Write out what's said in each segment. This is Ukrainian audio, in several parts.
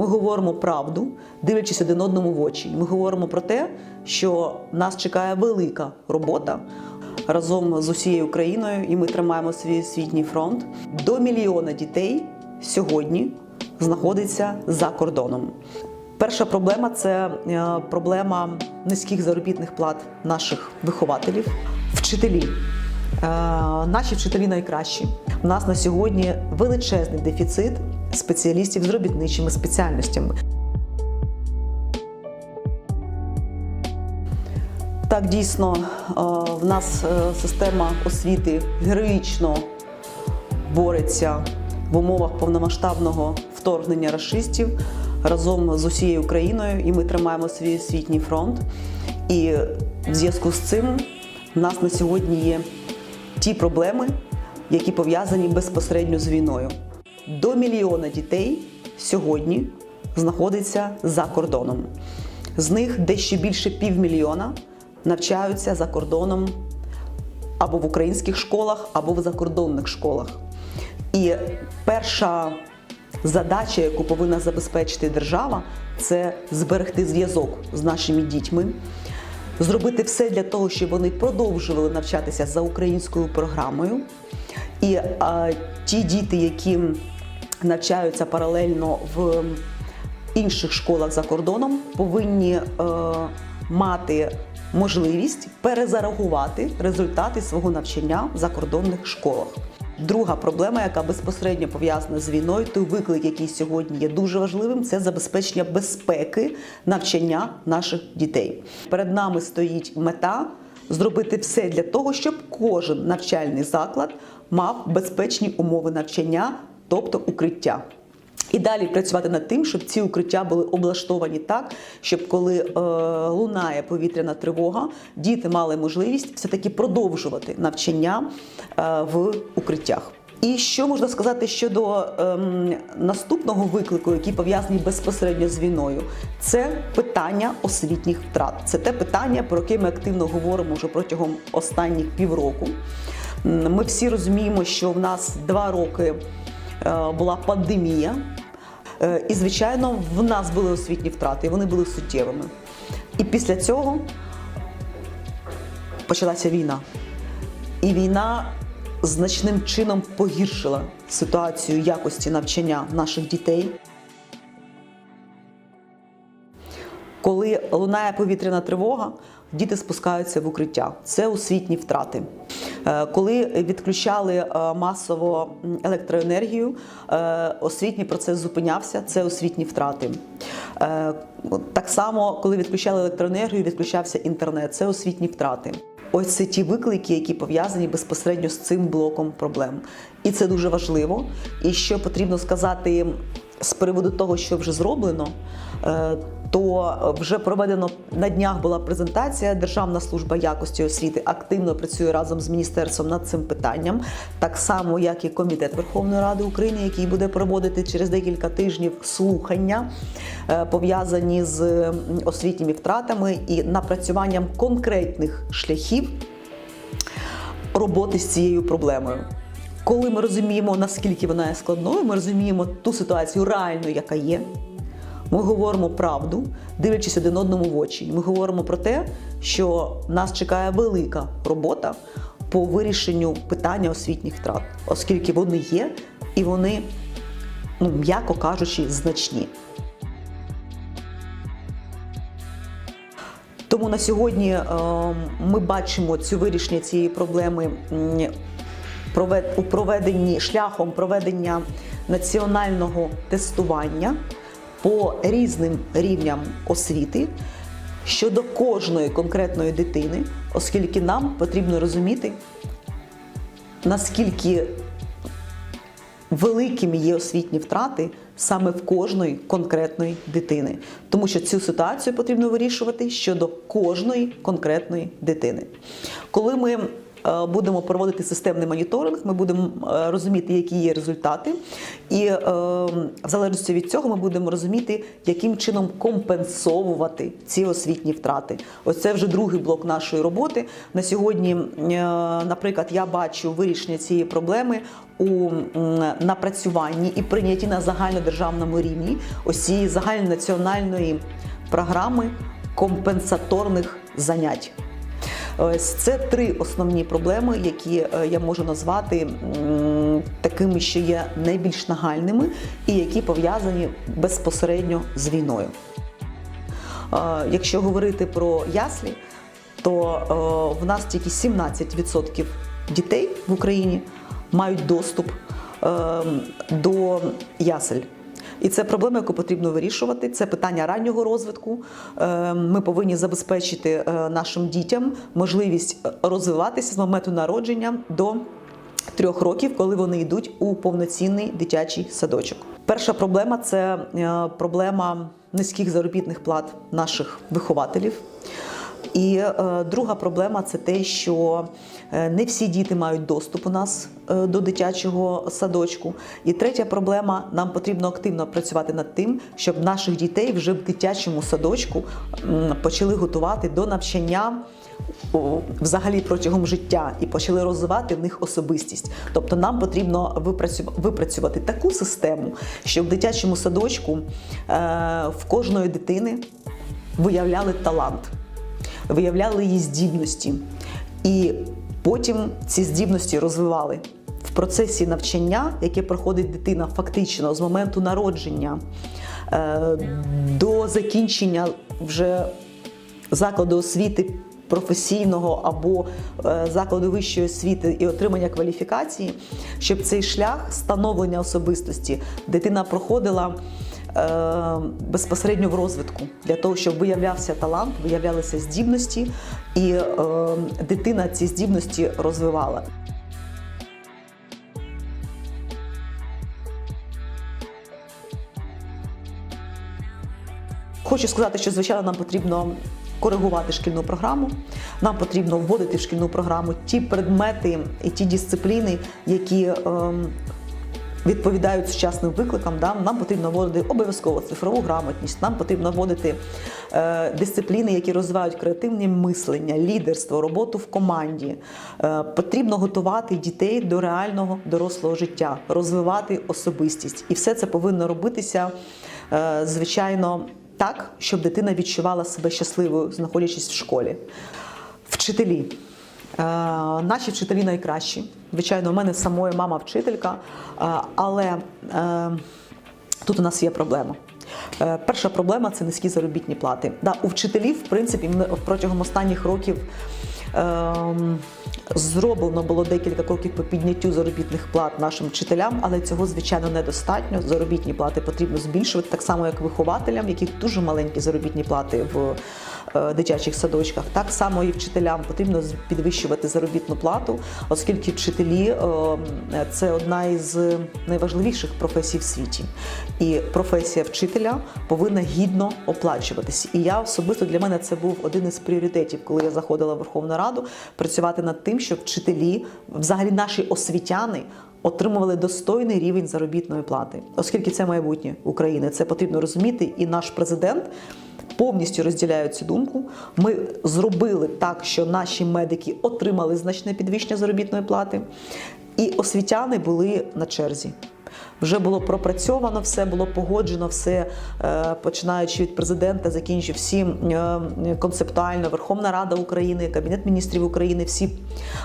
Ми говоримо правду, дивлячись один одному в очі. Ми говоримо про те, що нас чекає велика робота разом з усією Україною, і ми тримаємо свій освітній фронт. До мільйона дітей сьогодні знаходиться за кордоном. Перша проблема це е, проблема низьких заробітних плат наших вихователів, вчителі. Е, Наші вчителі найкращі. У нас на сьогодні величезний дефіцит спеціалістів з робітничими спеціальностями. Так, дійсно, е, в нас е, система освіти героїчно бореться в умовах повномасштабного вторгнення расистів разом з усією Україною, і ми тримаємо свій освітній фронт. І в зв'язку з цим в нас на сьогодні є ті проблеми, які пов'язані безпосередньо з війною. До мільйона дітей сьогодні знаходиться за кордоном. З них дещо більше півмільйона навчаються за кордоном або в українських школах, або в закордонних школах. І перша задача, яку повинна забезпечити держава, це зберегти зв'язок з нашими дітьми, зробити все для того, щоб вони продовжували навчатися за українською програмою. І а, ті діти, які навчаються паралельно в інших школах за кордоном, повинні е, мати можливість перезарахувати результати свого навчання в закордонних школах. Друга проблема, яка безпосередньо пов'язана з війною, той виклик, який сьогодні є дуже важливим, це забезпечення безпеки навчання наших дітей. Перед нами стоїть мета зробити все для того, щоб кожен навчальний заклад мав безпечні умови навчання, тобто укриття. І далі працювати над тим, щоб ці укриття були облаштовані так, щоб коли е, лунає повітряна тривога, діти мали можливість все-таки продовжувати навчання е, в укриттях. І що можна сказати щодо ем, наступного виклику, який пов'язаний безпосередньо з війною, це питання освітніх втрат. Це те питання, про яке ми активно говоримо вже протягом останніх півроку. Ми всі розуміємо, що в нас два роки е, була пандемія. Е, І, звичайно, в нас були освітні втрати, і вони були суттєвими. І після цього почалася війна. І війна значним чином погіршила ситуацію якості навчання наших дітей. Коли лунає повітряна тривога, діти спускаються в укриття. Це освітні втрати. Е, Коли відключали е, масово електроенергію, е, освітній процес зупинявся, це освітні втрати. Так само, коли відключали електроенергію, відключався інтернет, це освітні втрати. Ось це ті виклики, які пов'язані безпосередньо з цим блоком проблем. І це дуже важливо. І що потрібно сказати з приводу того, що вже зроблено, е, то вже проведено на днях була презентація. Державна служба якості освіти активно працює разом з міністерством над цим питанням, так само як і комітет Верховної Ради України, який буде проводити через декілька тижнів слухання, е, пов'язані з освітніми втратами і напрацюванням конкретних шляхів роботи з цією проблемою. Коли ми розуміємо, наскільки вона є складною, ми розуміємо ту ситуацію реальну, яка є. Ми говоримо правду, дивлячись один одному в очі. Ми говоримо про те, що нас чекає велика робота по вирішенню питання освітніх втрат, оскільки вони є і вони, ну м'яко кажучи, значні. Тому на сьогодні е, ми бачимо цю вирішення цієї проблеми у проведенні шляхом проведення національного тестування по різним рівням освіти щодо кожної конкретної дитини, оскільки нам потрібно розуміти, наскільки великими є освітні втрати саме в кожної конкретної дитини, тому що цю ситуацію потрібно вирішувати щодо кожної конкретної дитини. Коли ми будемо проводити системний моніторинг, ми будемо е, розуміти, які є результати, і е, в залежності від цього ми будемо розуміти, яким чином компенсовувати ці освітні втрати. Ось це вже другий блок нашої роботи. На сьогодні, е, наприклад, я бачу вирішення цієї проблеми у напрацюванні і прийнятті на загальнодержавному рівні ось цієї загальнонаціональної програми компенсаторних занять. Ось це три основні проблеми, які е, я можу назвати такими, що є найбільш нагальними і які пов'язані безпосередньо з війною. Е, Якщо говорити про яслі, то е, в нас тільки 17% дітей в Україні мають доступ е, до ясель. І це проблема, яку потрібно вирішувати. Це питання раннього розвитку. Е, Ми повинні забезпечити е, нашим дітям можливість розвиватися з моменту народження до трьох років, коли вони йдуть у повноцінний дитячий садочок. Перша проблема це е, проблема низьких заробітних плат наших вихователів. І е, друга проблема це те, що е, не всі діти мають доступ у нас е, до дитячого садочку. І третя проблема нам потрібно активно працювати над тим, щоб наших дітей вже в дитячому садочку почали готувати до навчання взагалі протягом життя і почали розвивати в них особистість. Тобто нам потрібно випрацю- випрацювати таку систему, щоб в дитячому садочку е, в кожної дитини виявляли талант, виявляли її здібності, і потім ці здібності розвивали. В процесі навчання, яке проходить дитина фактично з моменту народження е, до закінчення вже закладу освіти професійного або е, закладу вищої освіти і отримання кваліфікації, щоб цей шлях становлення особистості дитина проходила безпосередньо в розвитку для того, щоб виявлявся талант, виявлялися здібності, і е, дитина ці здібності розвивала. Хочу сказати, що звичайно нам потрібно коригувати шкільну програму. Нам потрібно вводити в шкільну програму ті предмети і ті дисципліни, які ем, відповідають сучасним викликам. Да? Нам потрібно вводити обов'язково цифрову грамотність. Нам потрібно вводити е, дисципліни, які розвивають креативне мислення, лідерство, роботу в команді. Е, потрібно готувати дітей до реального дорослого життя, розвивати особистість. І все це повинно робитися, е, звичайно, так, щоб дитина відчувала себе щасливою, знаходячись в школі. Вчителі. Е, Наші вчителі найкращі. Звичайно, у мене самої мама вчителька, е, але е, тут у нас є проблема. Перша проблема це низькі заробітні плати. Да, у вчителів, в принципі, протягом останніх років ем, зроблено було декілька кроків по підняттю заробітних плат нашим вчителям, але цього звичайно недостатньо. Заробітні плати потрібно збільшувати так само, як вихователям, яких дуже маленькі заробітні плати в дитячих садочках. Так само і вчителям потрібно підвищувати заробітну плату, оскільки вчителі е, це одна із найважливіших професій в світі. І професія вчителя повинна гідно оплачуватись. І я особисто для мене це був один із пріоритетів, коли я заходила в Верховну Раду, працювати над тим, щоб вчителі, взагалі наші освітяни. Отримували достойний рівень заробітної плати, оскільки це майбутнє України. Це потрібно розуміти, і наш президент повністю розділяє цю думку. Ми зробили так, що наші медики отримали значне підвищення заробітної плати, і освітяни були на черзі. Вже було пропрацьовано все, було погоджено все, е, починаючи від президента, закінчив всі е, концептуально Верховна Рада України, Кабінет міністрів України. Всі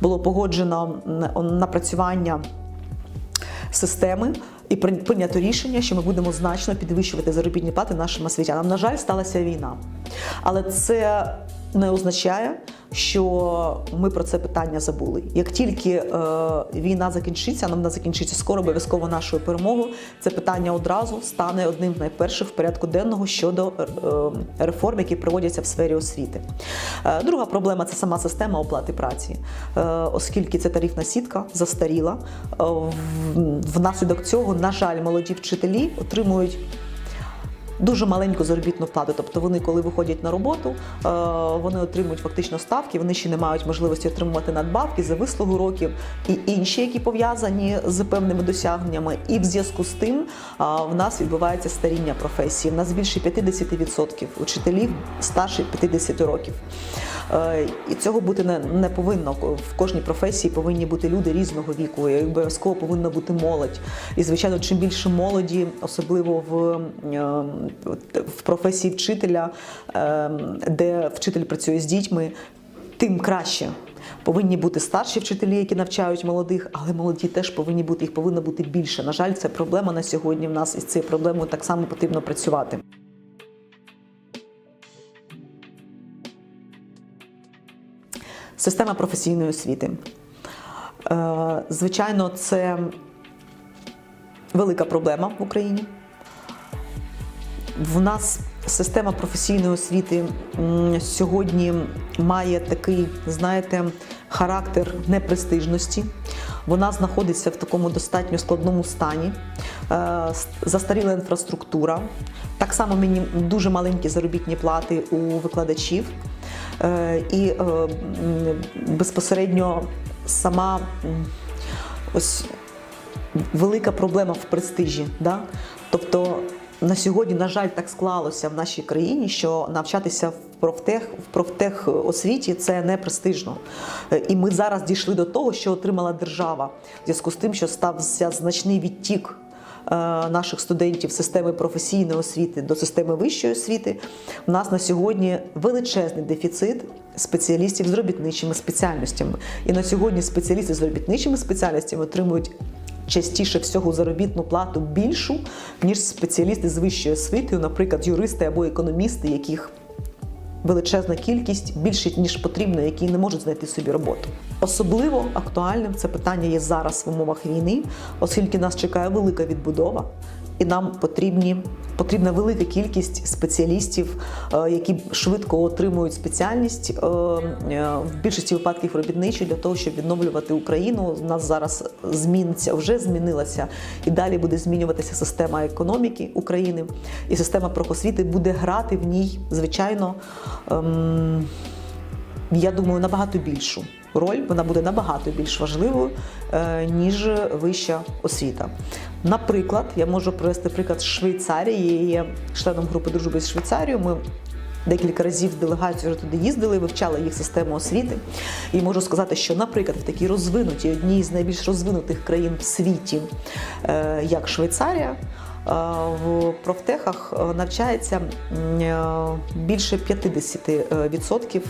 було погоджено напрацювання системи і прийнято рішення, що ми будемо значно підвищувати заробітні плати нашим освітянам. На жаль, сталася війна, але це не означає, що ми про це питання забули. Як тільки е, війна закінчиться, а вона закінчиться скоро, обов'язково нашою перемогою, це питання одразу стане одним з найперших в порядку денного щодо е, реформ, які проводяться в сфері освіти. Е, друга проблема це сама система оплати праці, е, оскільки ця тарифна сітка застаріла. Е, Внаслідок цього, на жаль, молоді вчителі отримують дуже маленьку заробітну плату. Тобто вони, коли виходять на роботу, е, вони отримують фактично ставки, вони ще не мають можливості отримувати надбавки за вислугу років і інші, які пов'язані з певними досягненнями. І в зв'язку з тим е, в нас відбувається старіння професії. В нас більше 50% учителів старше 50 років. Е, І цього бути не, не повинно. В кожній професії повинні бути люди різного віку, і обов'язково повинна бути молодь. І звичайно, чим більше молоді, особливо в, в професії вчителя, е, де вчитель працює з дітьми, тим краще. Повинні бути старші вчителі, які навчають молодих, але молоді теж повинні бути, їх повинно бути більше. На жаль, це проблема на сьогодні в нас, і з цією проблемою так само потрібно працювати. Система професійної освіти. Е, Звичайно, це велика проблема в Україні. В нас система професійної освіти сьогодні має такий, знаєте, характер непрестижності. Вона знаходиться в такому достатньо складному стані, Е, застаріла інфраструктура. Так само мені дуже маленькі заробітні плати у викладачів. Е, І е, безпосередньо сама ось велика проблема в престижі. Да? Тобто на сьогодні, на жаль, так склалося в нашій країні, що навчатися в профтех, в профтех освіті це не престижно. І ми зараз дійшли до того, що отримала держава в зв'язку з тим, що стався значний відтік. е, Наших студентів системи професійної освіти до системи вищої освіти у нас на сьогодні величезний дефіцит спеціалістів з робітничими спеціальностями. І на сьогодні спеціалісти з робітничими спеціальностями отримують частіше всього заробітну плату більшу, ніж спеціалісти з вищою освітою, наприклад, юристи або економісти, яких величезна кількість більше ніж потрібно, які не можуть знайти собі роботу. Особливо актуальним це питання є зараз в умовах війни, оскільки нас чекає велика відбудова, і нам потрібні. Потрібна велика кількість спеціалістів, е, які швидко отримують спеціальність е, е, в більшості випадків робітничі для того, щоб відновлювати Україну. У нас зараз зміниться, вже змінилася і далі буде змінюватися система економіки України, і система профосвіти буде грати в ній, звичайно. ем, я думаю, набагато більшу роль, вона буде набагато більш важливою, е, ніж вища освіта. Наприклад, я можу привести приклад Швейцарії. Є членом групи дружби з Швейцарією. Ми Декілька разів з делегацією вже туди їздили, вивчали їх систему освіти. І можу сказати, що, наприклад, в такій розвинутій, одній з найбільш розвинутих країн в світі, е, як Швейцарія, в профтехах е, навчається е, більше 50%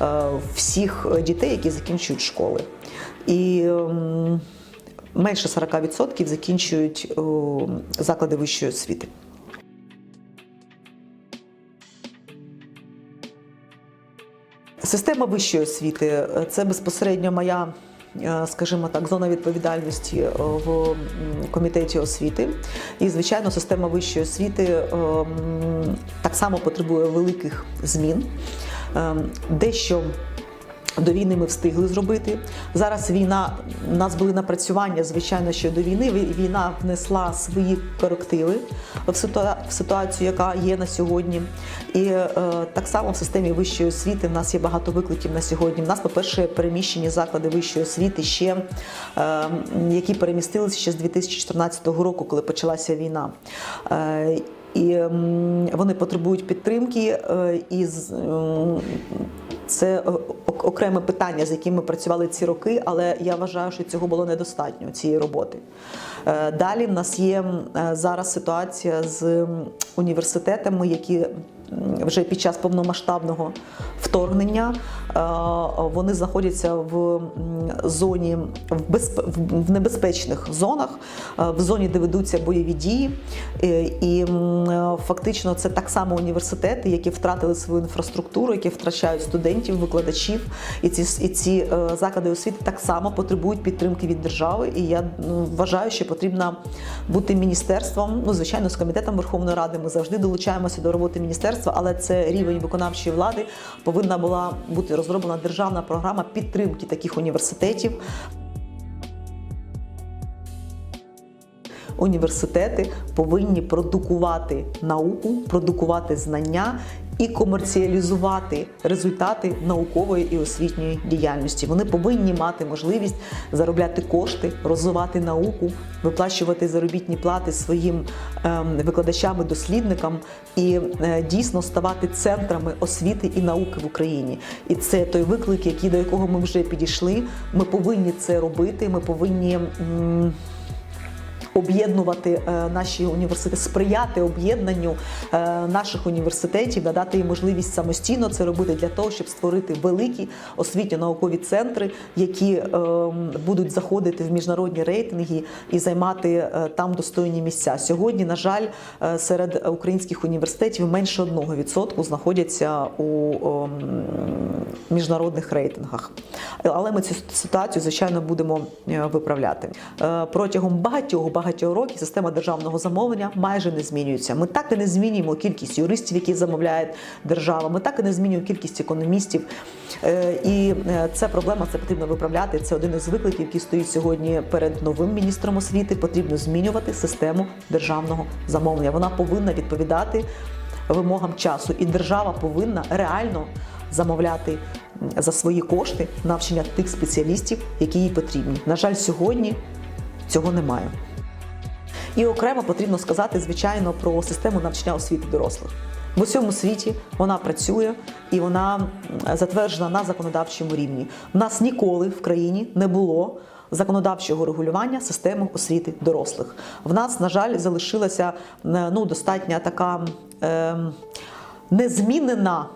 е, всіх дітей, які закінчують школи. І менше 40% закінчують заклади вищої освіти. Система вищої освіти е, це безпосередньо моя, е, скажімо так, зона відповідальності е, в комітеті освіти. І, звичайно, система вищої освіти е, так само потребує великих змін. Е, Дещо до війни ми встигли зробити. Зараз війна, у нас були напрацювання, звичайно, що до війни війна внесла свої корективи в ситуа- в ситуацію, яка є на сьогодні. І е, так само в системі вищої освіти в нас є багато викликів на сьогодні. В нас, по-перше, переміщені заклади вищої освіти, ще, е, які перемістилися ще з 2014 року, коли почалася війна. Е, і вони потребують підтримки, е, і це е, окреме питання, з яким ми працювали ці роки, але я вважаю, що цього було недостатньо цієї роботи. Е, Далі в нас є зараз ситуація з університетами, які вже під час повномасштабного вторгнення е, вони знаходяться в зоні в, безп- небезпечних зонах, е, в зоні, де ведуться бойові дії. Е, І фактично це так само університети, які втратили свою інфраструктуру, які втрачають студентів, викладачів. І ці, і ці заклади освіти так само потребують підтримки від держави. І я ну, вважаю, що потрібно бути міністерством. Ну, звичайно, з комітетом Верховної Ради ми завжди долучаємося до роботи міністерства, але це рівень виконавчої влади повинна була бути розроблена державна програма підтримки таких університетів. університети повинні продукувати науку, продукувати знання і комерціалізувати результати наукової і освітньої діяльності. Вони повинні мати можливість заробляти кошти, розвивати науку, виплачувати заробітні плати своїм ем, викладачам і дослідникам і е, дійсно ставати центрами освіти і науки в Україні. І це той виклик, який до якого ми вже підійшли. Ми повинні це робити. Ми повинні. Об'єднувати е, наші університети, сприяти об'єднанню е, наших університетів, надати їм можливість самостійно це робити для того, щоб створити великі освітньо-наукові центри, які е, будуть заходити в міжнародні рейтинги і займати е, там достойні місця. Сьогодні, на жаль, серед українських університетів менше 1% знаходяться у ем, міжнародних рейтингах. Але ми цю ситуацію, звичайно, будемо виправляти. Протягом багатьох багатьох років система державного замовлення майже не змінюється. Ми так і не змінюємо кількість юристів, які замовляє держава. Ми так і не змінюємо кількість економістів. Е, І е, це проблема, це потрібно виправляти. Це один із викликів, які стоїть сьогодні перед новим міністром освіти. Потрібно змінювати систему державного замовлення. Вона повинна відповідати вимогам часу, і держава повинна реально замовляти за свої кошти навчання тих спеціалістів, які їй потрібні. На жаль, сьогодні цього немає. І окремо потрібно сказати, звичайно, про систему навчання освіти дорослих. В усьому світі вона працює і вона затверджена на законодавчому рівні. У нас ніколи в країні не було законодавчого регулювання системи освіти дорослих. В нас, на жаль, залишилася ну, достатня така е, незмінена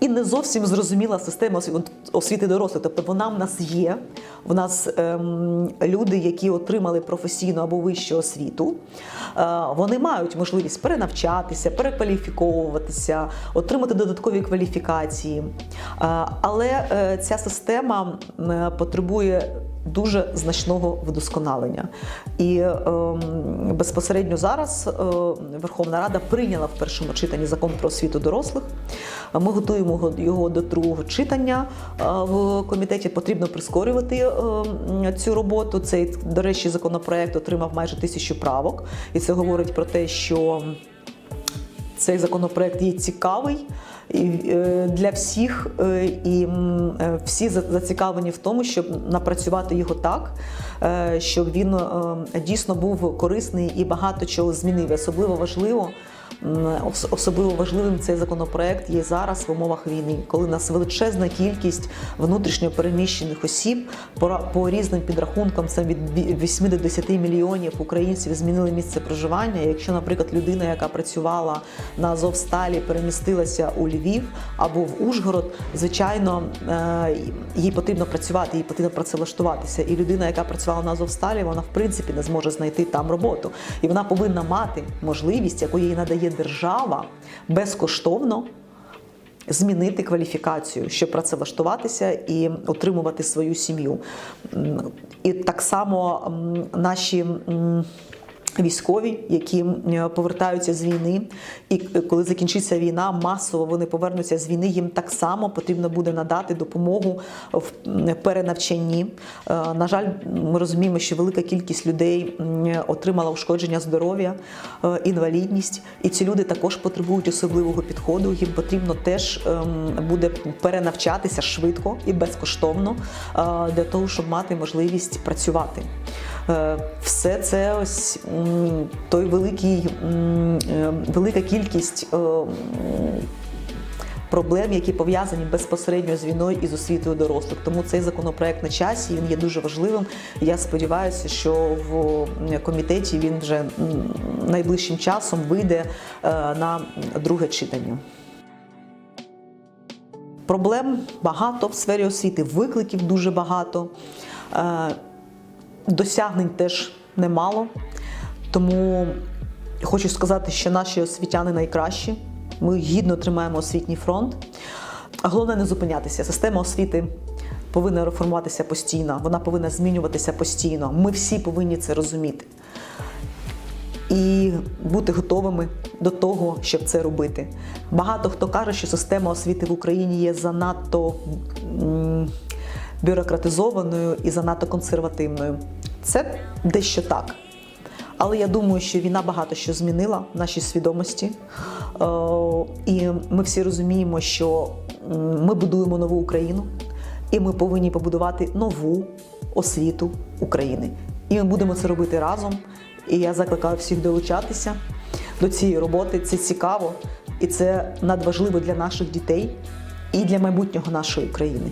і не зовсім зрозуміла система осві- освіти дорослих. Тобто вона в нас є. В нас ем, люди, які отримали професійну або вищу освіту, е, вони мають можливість перенавчатися, перекваліфіковуватися, отримати додаткові кваліфікації. Е, але е, ця система е, потребує дуже значного вдосконалення. І ем, безпосередньо зараз е, Верховна Рада прийняла в першому читанні закон про освіту дорослих. Ми готуємо його- до другого читання е, в комітеті. Потрібно прискорювати е, цю роботу. Цей, до речі, законопроект отримав майже тисячу правок, і це говорить про те, що цей законопроект є цікавий е, для всіх, е, і е, всі за- зацікавлені в тому, щоб напрацювати його так, щоб він дійсно був корисний і багато чого змінив. Особливо важливо. Особливо важливим цей законопроект є зараз в умовах війни, коли нас величезна кількість внутрішньо переміщених осіб по, різним підрахункам це від ві- 8 до 10 мільйонів українців змінили місце проживання. Якщо, наприклад, людина, яка працювала на Азовсталі, перемістилася у Львів або в Ужгород, звичайно, е, їй потрібно працювати, їй потрібно працевлаштуватися. І людина, яка працювала на Азовсталі, вона в принципі не зможе знайти там роботу. І вона повинна мати можливість, яку їй надає держава безкоштовно змінити кваліфікацію, щоб працевлаштуватися і отримувати свою сім'ю. І так само наші. Військові, які повертаються з війни, і коли закінчиться війна, масово вони повернуться з війни. Їм так само потрібно буде надати допомогу в перенавчанні. Е, На жаль, ми розуміємо, що велика кількість людей отримала ушкодження здоров'я, е, інвалідність, і ці люди також потребують особливого підходу. Їм потрібно теж ем, буде перенавчатися швидко і безкоштовно е, для того, щоб мати можливість працювати. Е, Все це ось той великий, е, велика кількість е, проблем, які пов'язані безпосередньо з війною і з освітою дорослих. Тому цей законопроект на часі він є дуже важливим. Я сподіваюся, що в комітеті він вже найближчим часом вийде на друге читання. Проблем багато в сфері освіти, викликів дуже багато. Досягнень теж немало. Тому хочу сказати, що наші освітяни найкращі. Ми гідно тримаємо освітній фронт. А головне не зупинятися. Система освіти повинна реформуватися постійно, вона повинна змінюватися постійно. Ми всі повинні це розуміти. І бути готовими до того, щоб це робити. Багато хто каже, що система освіти в Україні є занадто бюрократизованою і занадто консервативною. Це дещо так. Але я думаю, що війна багато що змінила в нашій свідомості. Е, І ми всі розуміємо, що ми будуємо нову Україну, і ми повинні побудувати нову освіту України. І ми будемо це робити разом. І я закликаю всіх долучатися до цієї роботи. Це цікаво і це надважливо для наших дітей і для майбутнього нашої країни.